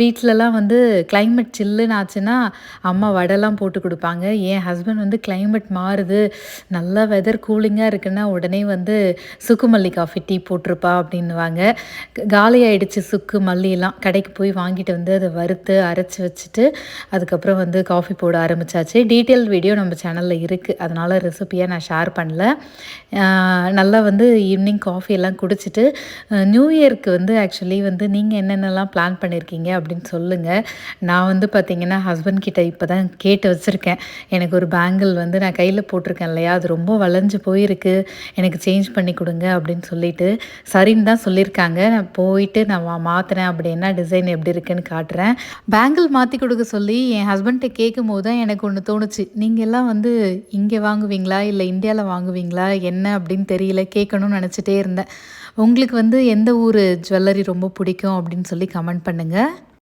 வீட்டிலலாம் வந்து கிளைமேட் சில்லுன்னு ஆச்சுன்னா அம்மா வடைலாம் போட்டு கொடுப்பாங்க. என் ஹஸ்பண்ட் வந்து கிளைமேட் மாறுது. நல்லா வெதர் கூலிங்காக இருக்குன்னா உடனே வந்து சுக்கு மல்லி காஃபி டீ போட்டிருப்பா அப்படின்னுவாங்க. காலி ஆகிடுச்சு சுக்கு மல்லியெல்லாம். கடைக்கு போய் வாங்கிட்டு வந்து அதை வறுத்து அரைச்சி வச்சுட்டு அதுக்கப்புறம் வந்து காஃபி போட ஆரம்பிச்சாச்சு. டீட்டெயில் வீடியோ நம்ம சேனலில் இருக்குது அதனால் ரெசிபியாக நான் ஷேர் பண்ணல. நல்லா வந்து ஈவினிங் காஃபி எல்லாம் குடிச்சிட்டு நியூ இயருக்கு வந்து ஆக்சுவலி வந்து நீங்கள் என்னென்னலாம் பிளான் பண்ணியிருக்கீங்க அப்படின்னு சொல்லுங்கள் நான் வந்து பார்த்தீங்கன்னா ஹஸ்பண்ட் கிட்ட இப்போ தான் கேட்டு வச்சுருக்கேன். எனக்கு ஒரு பேங்கிள் வந்து நான் கையில் போட்டிருக்கேன் இல்லையா? அது ரொம்ப வளைஞ்சு போயிருக்கு. எனக்கு சேஞ்ச் பண்ணி கொடுங்க அப்படின்னு சொல்லிட்டு சரின்னு தான் சொல்லியிருக்காங்க. நான் போயிட்டு நான் வா- அப்படி அப்படின்னா டிசைன் எப்படி இருக்குன்னு காட்டுறேன். பேங்கிள் மாற்றி கொடுக்க சொல்லி என் ஹஸ்பண்ட்டை கேட்கும் போது தான் எனக்கு ஒன்று தோணுச்சு. நீங்கள் எல்லாம் வந்து இங்கே வாங்குவீங்களா? இல்லை இந்தியாவில் வாங்குவீங்களா? என்ன? அப்படின்னு தெரியல. கேட்கணும்னு நினச்சிட்டே இருந்தேன். உங்களுக்கு வந்து எந்த ஊர் ஜுவல்லரி ரொம்ப பிடிக்கும் அப்படின்னு சொல்லி கமெண்ட் பண்ணுங்கள்